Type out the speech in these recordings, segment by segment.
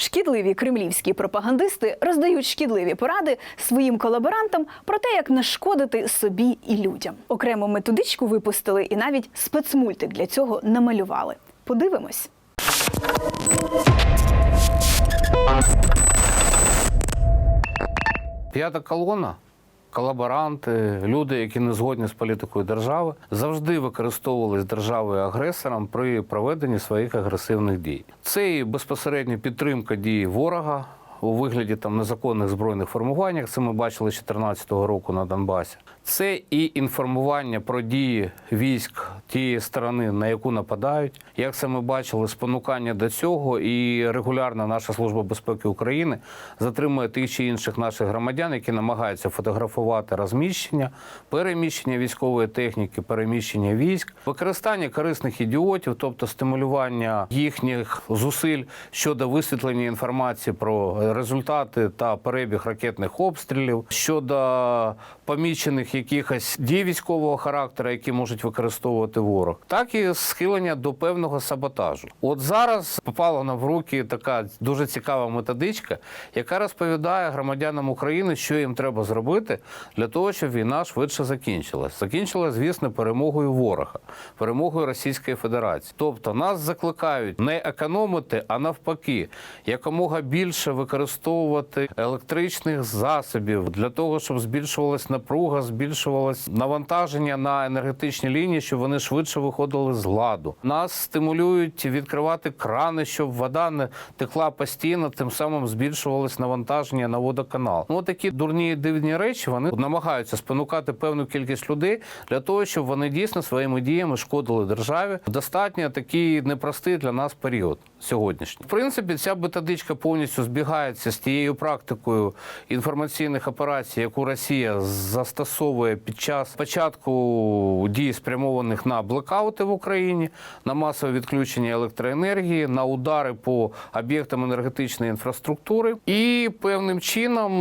Шкідливі кремлівські пропагандисти роздають шкідливі поради своїм колаборантам про те, як нашкодити собі і людям. Окрему методичку випустили і навіть спецмультик для цього намалювали. Подивимось. П'ята колона, колаборанти, люди, які не згодні з політикою держави, завжди використовувались державою агресором при проведенні своїх агресивних дій. Це і безпосередня підтримка дії ворога. У вигляді там незаконних збройних формуваннях, це ми бачили з 2014 року на Донбасі. Це і інформування про дії військ тієї сторони, на яку нападають. Як це ми бачили, спонукання до цього, і регулярно наша служба безпеки України затримує тих чи інших наших громадян, які намагаються фотографувати розміщення, переміщення військової техніки, переміщення військ, використання корисних ідіотів, тобто стимулювання їхніх зусиль щодо висвітлення інформації про результати та перебіг ракетних обстрілів, щодо помічених якихось дій військового характеру, які можуть використовувати ворог, так і схилення до певного саботажу. От зараз попала нам в руки така дуже цікава методичка, яка розповідає громадянам України, що їм треба зробити для того, щоб війна швидше закінчилась. Закінчилась, звісно, перемогою ворога, перемогою Російської Федерації. Тобто нас закликають не економити, а навпаки, якомога більше використовувати електричних засобів для того, щоб збільшувалась напруга, збільшувалось навантаження на енергетичні лінії, щоб вони швидше виходили з ладу. Нас стимулюють відкривати крани, щоб вода не текла постійно, тим самим збільшувалось навантаження на водоканал. Ну такі дурні дивні речі вони намагаються спонукати певну кількість людей для того, щоб вони дійсно своїми діями шкодили державі. Достатньо такий непростий для нас період сьогоднішній. В принципі, ця методичка повністю збігається з тією практикою інформаційних операцій, яку Росія застосовує під час початку дій, спрямованих на блекаути в Україні, на масове відключення електроенергії, на удари по об'єктам енергетичної інфраструктури, і певним чином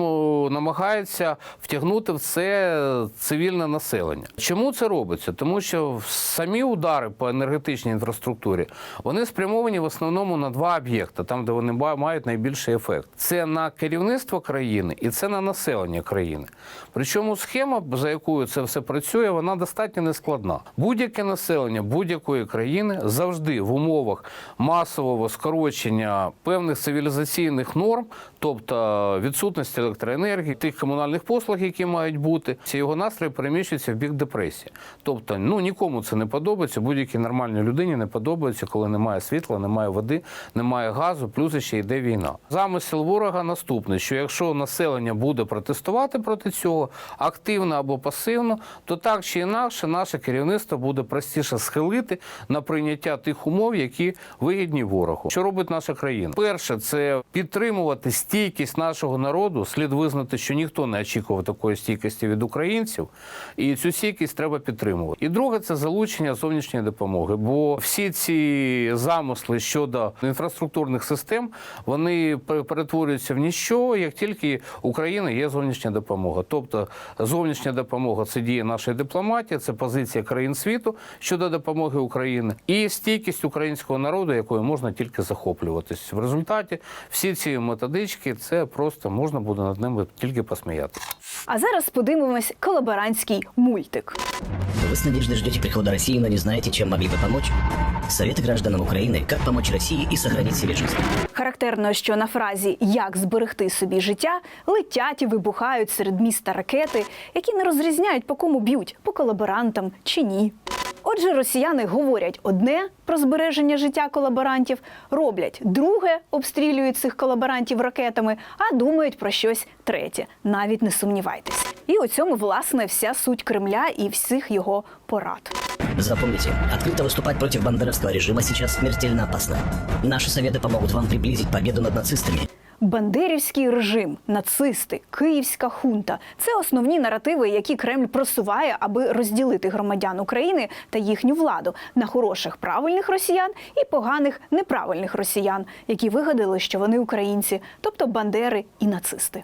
намагається втягнути в це цивільне населення. Чому це робиться? Тому що самі удари по енергетичній інфраструктурі вони спрямовані в основному на два об'єкти, там де вони мають найбільший ефект. Це на керівництво країни і це на населення країни. Причому схема, за якою це все працює, вона достатньо нескладна. Будь-яке населення будь-якої країни завжди в умовах масового скорочення певних цивілізаційних норм, тобто відсутності електроенергії, тих комунальних послуг, які мають бути, ці його настрої переміщуються в бік депресії. Тобто, ну нікому це не подобається. Будь-якій нормальній людині не подобається, коли немає світла, немає води, немає газу, плюс ще йде війна. Замисел ворога наступний: що якщо населення буде протестувати проти цього активно або пасивно, то так чи інакше наше керівництво буде простіше схилити на прийняття тих умов, які вигідні ворогу. Що робить наша країна? Перше, це підтримувати стійкість нашого народу. Слід визнати, що ніхто не очікував такої стійкості від українців, і цю стійкість треба підтримувати. І друге, це залучення зовнішньої допомоги. Бо всі ці замисли щодо інфраструктурних систем вони пер- перетворюються в ніщо, як тільки Україна є зовнішня допомога. Тобто зовнішня допомога це діє нашої дипломатії, це позиція країн світу щодо допомоги України і стійкість українського народу, якою можна тільки захоплюватись. В результаті всі ці методички це просто можна буде над ними тільки посміятися. А зараз подивимось колаборантський мультик. Вы с надеждой ждете прихода России, но не знаете, чем могли бы помочь? Советы гражданам Украины, как помочь России и сохранить себе жизнь. Характерно, що на фразі як зберегти собі життя летять і вибухають серед міста ракети, які не розрізняють по кому б'ють, по колаборантам чи ні. Отже, росіяни говорять одне про збереження життя колаборантів, роблять друге, обстрілюють цих колаборантів ракетами, а думають про щось третє. Навіть не сумнівайтесь. І у цьому власне вся суть Кремля і всіх його порад. Запомните, открыто выступать против бандеровского режима сейчас смертельно опасно. Наши советы помогут вам приблизить победу над нацистами. Бандерівський режим, нацисти, київська хунта це основні наративи, які Кремль просуває, аби розділити громадян України та їхню владу на хороших правильних росіян і поганих неправильних росіян, які вигадали, що вони українці, тобто бандери і нацисти.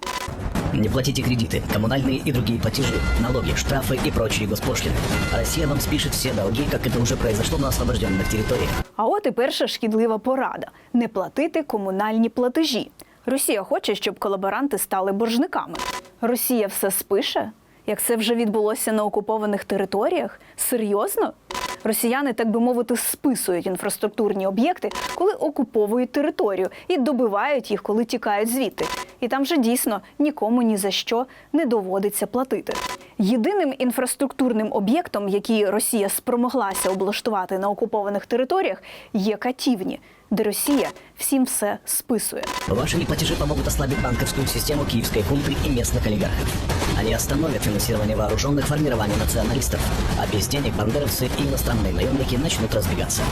Не платите кредиты, коммунальные и другие платежи, налоги, штрафы и прочие госпошлины. Россия вам спишет все долги, как это уже произошло на освобожденных территориях. А от і перша шкідлива порада не платити комунальні платежі. Росія хоче, щоб колаборанти стали боржниками. Росія все спише? Як це вже відбулося на окупованих територіях? Серйозно? Росіяни, так би мовити, списують інфраструктурні об'єкти, коли окуповують територію, і добивають їх, коли тікають звідти. І там же дійсно нікому ні за що не доводиться платити. Єдиним інфраструктурним об'єктом, який Росія спромоглася облаштувати на окупованих територіях, є катівні, де Росія всім все списує. Ваши неплатежи помогут ослабить банковскую систему киевской хунты и местных олигархов. Они остановят финансирование вооруженных формирований националистов, а без денег бандеровцы и иностранные наемники начнут разбегаться.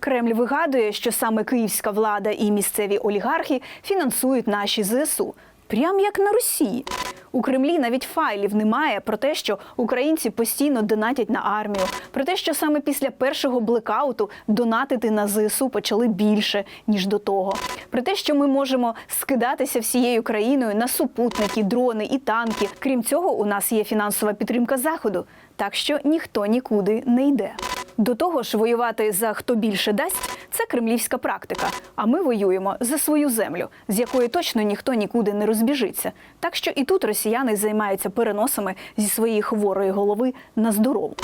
Кремль вигадує, що саме київська влада і місцеві олігархи фінансують наші ЗСУ, прям як на Росії. У Кремлі навіть файлів немає про те, що українці постійно донатять на армію, про те, що саме після першого блекауту донатити на ЗСУ почали більше ніж до того. Про те, що ми можемо скидатися всією країною на супутники, дрони і танки. Крім цього, у нас є фінансова підтримка заходу, так що ніхто нікуди не йде. До того ж, воювати за хто більше дасть це кремлівська практика. А ми воюємо за свою землю, з якої точно ніхто нікуди не розбіжиться. Так що і тут росіяни займаються переносами зі своєї хворої голови на здорову.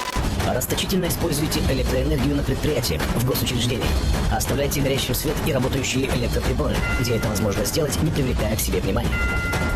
Расточительно используйте электроэнергию на предприятиях, в госучреждениях. Оставляйте горящим свет и работающие электроприборы, где это возможно сделать, не привлекая к себе внимания.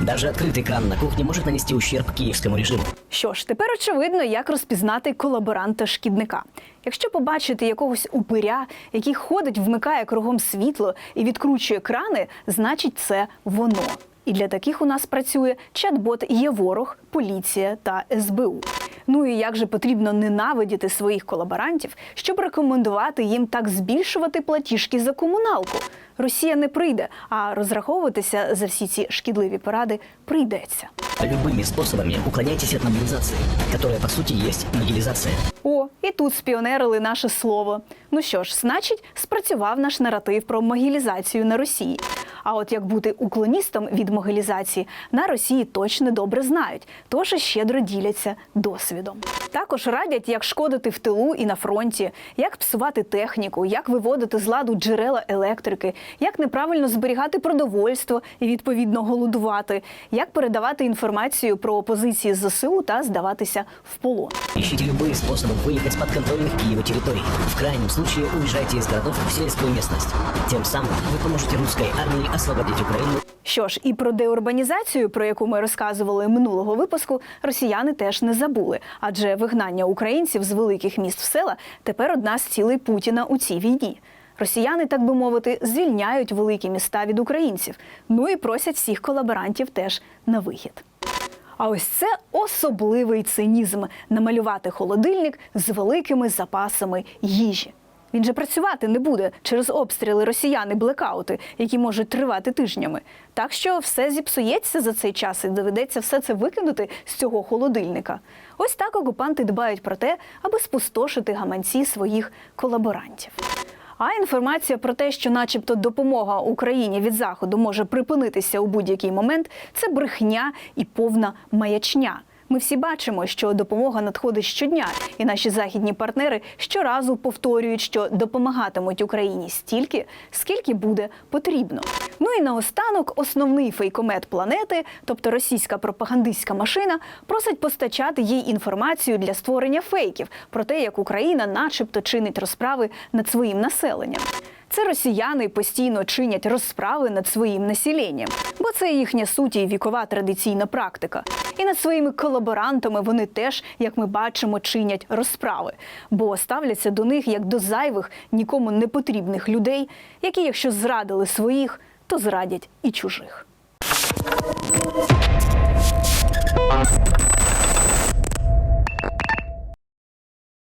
Даже открытый кран на кухне может нанести ущерб киевскому режиму. Що ж, тепер очевидно, як розпізнати колаборанта-шкідника. Якщо побачити якогось упиря, який ходить, вмикає кругом світло і відкручує крани, значить це воно. І для таких у нас працює чат-бот є ворог, поліція та СБУ. Ну і як же потрібно ненавидіти своїх колаборантів, щоб рекомендувати їм так збільшувати платіжки за комуналку? Росія не прийде, а розраховуватися за всі ці шкідливі поради прийдеться. Любыми способами уклоняйтесь от мобилизации, которая по сути есть нигилизация. О, і тут спіонерили наше слово. Ну що ж, значить, спрацював наш наратив про могилізацію на Росії. А от як бути уклоністом від могилізації на Росії точно добре знають, тож і щедро діляться досвідом. Також радять, як шкодити в тилу і на фронті, як псувати техніку, як виводити з ладу джерела електрики, як неправильно зберігати продовольство і відповідно голодувати, як передавати інформацію про позиції ЗСУ та здаватися в полон. Ищите любые способы выехать с подконтрольных Киеву территорий. В крайнем случае уезжайте из городов в сельскую местность. Тем самым вы поможете русской армии освободить Украину Що ж, і про деурбанізацію, про яку ми розказували минулого випуску, росіяни теж не забули, адже вигнання українців з великих міст в села тепер одна з цілей Путіна у цій війні. Росіяни, так би мовити, звільняють великі міста від українців. Ну і просять всіх колаборантів теж на вихід. А ось це особливий цинізм намалювати холодильник з великими запасами їжі. Він же працювати не буде через обстріли росіян і блекаути, які можуть тривати тижнями. Так що все зіпсується за цей час і доведеться все це викинути з цього холодильника. Ось так окупанти дбають про те, аби спустошити гаманці своїх колаборантів. А інформація про те, що, начебто, допомога Україні від заходу може припинитися у будь-який момент, це брехня і повна маячня. Ми всі бачимо, що допомога надходить щодня, і наші західні партнери щоразу повторюють, що допомагатимуть Україні стільки, скільки буде потрібно. Ну і наостанок основний фейкомет планети, тобто російська пропагандистська машина, просить постачати їй інформацію для створення фейків про те, як Україна, начебто, чинить розправи над своїм населенням. Це росіяни постійно чинять розправи над своїм населенням, бо це їхня суті і вікова традиційна практика. І над своїми колаборантами вони теж, як ми бачимо, чинять розправи, бо ставляться до них як до зайвих, нікому не потрібних людей, які, якщо зрадили своїх, то зрадять і чужих.